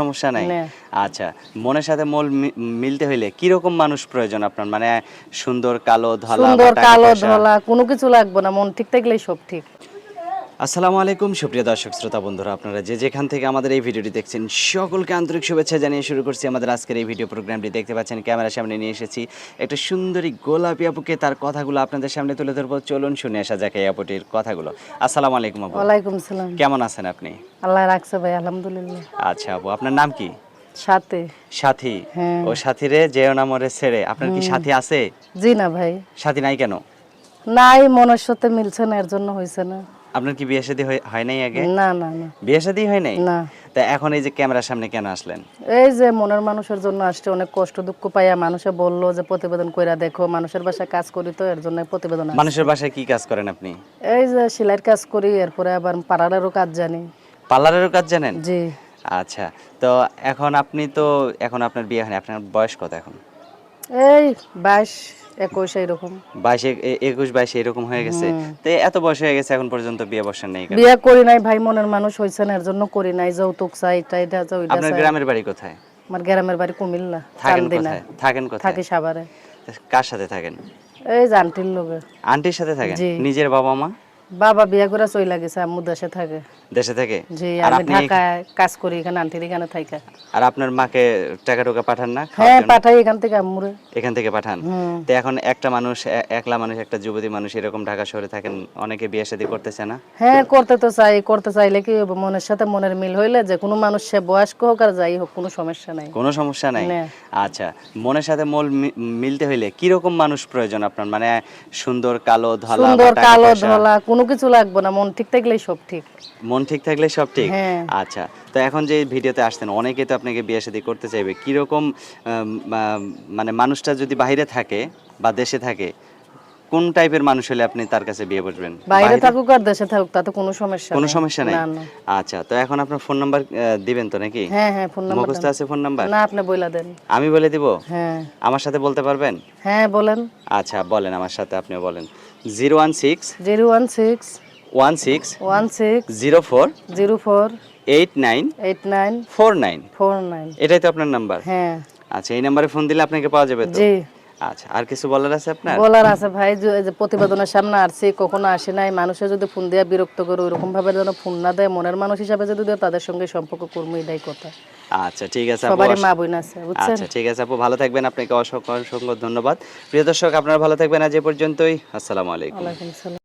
সমস্যা নাই। আচ্ছা মনের সাথে মল মিলতে হইলে কি রকম মানুষ প্রয়োজন আপনার? মানে সুন্দর কালো ধলা সুন্দর কালো ধলা কোনো কিছু লাগবে না মন ঠিক থাকলেই সব ঠিক। আসসালামু আলাইকুম সুপ্রিয় দর্শক শ্রোতা বন্ধুরা আপনারা যে যেখান থেকে আমাদের এই ভিডিওটি দেখছেন সকলকে আন্তরিক শুভেচ্ছা জানিয়ে শুরু করছি আমাদের আজকের এই ভিডিও প্রোগ্রামটি। দেখতে পাচ্ছেন ক্যামেরার সামনে নিয়ে এসেছি একটা সুন্দরী গোলাপি আপুকে তার কথাগুলো আপনাদের সামনে তুলে ধরবো। চলুন শুনে আসা যাক এই আপুটির কথাগুলো। আসসালামু আলাইকুম আপু। ওয়ালাইকুম সালাম। কেমন আছেন আপনি? আল্লাহ রাখছে ভাই আলহামদুলিল্লাহ। আচ্ছা আপু আপনার নাম কি? সাথে। সাথী? হ্যাঁ। ও সাথীরে যেও না মরে ছেড়ে। আপনার কি সাথী আছে? জি না ভাই। সাথী নাই কেন? নাই মনের সাথে মিলছে না এর জন্য হয়েছে না। আপনার কি বিয়ে শাদী হয়- নাই আগে? না না না। বিয়ে শাদী হয় নাই? না। তা এখন এই যে ক্যামেরার সামনে কেন আসলেন? এই যে মনের মানুষের জন্য আসছে অনেক কষ্ট দুঃখ পাইয়া মানুষে বলল যে প্রতিবেদন কইরা দেখো মানুষের বাসায় কাজ করি তো এর জন্য প্রতিবেদন মানুষের বাসায় কি কাজ করেন আপনি? এই যে সেলাইয়ের কাজ করি এরপরে আবার পার্লারেরও কাজ জানি। পার্লারেরও কাজ জানেন? জি। আচ্ছা তো এখন আপনি তো এখন আপনার বিয়ে হয়নি আপনার বয়স কত এখন? এই বাইশ। একুশ এরকম। বাইশ একুশ বাইশে এরকম হয়ে গেছে। তো এত বয়স হয়ে গেছে এখন পর্যন্ত বিয়ে বসেন নেই বিয়ে করি নাই ভাই মনের মানুষ হয়েছে না এর জন্য করি নাই। যৌতুক চাই এটা এটা আপনার গ্রামের বাড়ি কোথায়? আমার গ্রামের বাড়ি কুমিল্লা থাকেন কোথায়? থাকেন কোথায়? থাকি সাভারে। কার সাথে থাকেন? এই যে আন্টির লোকে আন্টির সাথে থাকেন? নিজের বাবা মা? বাবা বিয়ে করে চলে গেছে আম্মু দেশে থাকে। দেশে থেকে? জি আর আমি আপনি ঢাকায় কাজ করি এখানে আন্টির এখানে থাকা। আর আপনার মাকে টাকা টুকা পাঠান না? হ্যাঁ পাঠাই এখান থেকে আম্মুরে। এখান থেকে পাঠান? তো এখন একটা মানুষ একলা মানুষ একটা যুবতী মানুষ এরকম ঢাকা শহরে থাকেন অনেকে বিয়ে শাদী করতেছে না? হ্যাঁ করতে তো চাই করতে চাইলে কি হবে মনের সাথে মনের মিল হইলে যে কোনো মানুষ সে বয়স্ক হোক আর যাই হোক কোনো সমস্যা নাই। কোনো সমস্যা নাই? আচ্ছা মনের সাথে মন মি- মিলতে হইলে কীরকম মানুষ প্রয়োজন আপনার? মানে সুন্দর কালো ধলা সুন্দর কালো ধলা কোনো কিছু লাগবে না মন ঠিক থাকলেই সব ঠিক। মন ঠিক থাকলে সব ঠিক? হ্যাঁ। আচ্ছা তো এখন যে ভিডিওতে আসতেন অনেকে তো আপনাকে বিয়ে শাদী করতে চাইবে। কীরকম মানে মানুষটা যদি বাইরে থাকে বা দেশে থাকে কোন টাইপের মানুষ হলে আপনি তার কাছে বিয়ে বসবেন? বাইরে থাকুক আর দেশে থাকুক তাতে কোনো সমস্যা কোনো সমস্যা নাই? আচ্ছা তো এখন আপনার ফোন নাম্বার দিবেন তো নাকি? হ্যাঁ হ্যাঁ ফোন নাম্বার মুখস্থ আছে ফোন নাম্বার? না আপনি বইলা দেন। আমি বলে দিব? হ্যাঁ। আমার সাথে বলতে পারবেন? হ্যাঁ বলেন। আচ্ছা বলেন আমার সাথে আপনি বলেন। Zero one six zero one six one six one six zero four zero four eight nine eight nine four nine four nine. এটাই তো আপনার নাম্বার? হ্যাঁ। আচ্ছা এই নাম্বারে ফোন দিলে আপনাকে পাওয়া যাবে তো? জি। আচ্ছা আর কিছু বলার আছে আপনার? বলার আছে ভাই যে প্রতিবেদনের সামনে আসছি কখনো আসে নাই মানুষের যদি ফোন দেয়া বিরক্ত করে ওরকম ভাবে যেন ফোন না দেয় মনের মানুষ হিসাবে যদি দেয় তাদের সঙ্গে সম্পর্ক করব এটাই কথা। আচ্ছা ঠিক আছে সবারই মা বোন আছে বুঝছেন? আচ্ছা ঠিক আছে আপু ভালো থাকবেন আপনাকে অসংখ্য অসংখ্য ধন্যবাদ। প্রিয় দর্শক আপনারা ভালো থাকবেন আজ এ পর্যন্তই আসসালামু আলাইকুম। ওয়ালাইকুম সালাম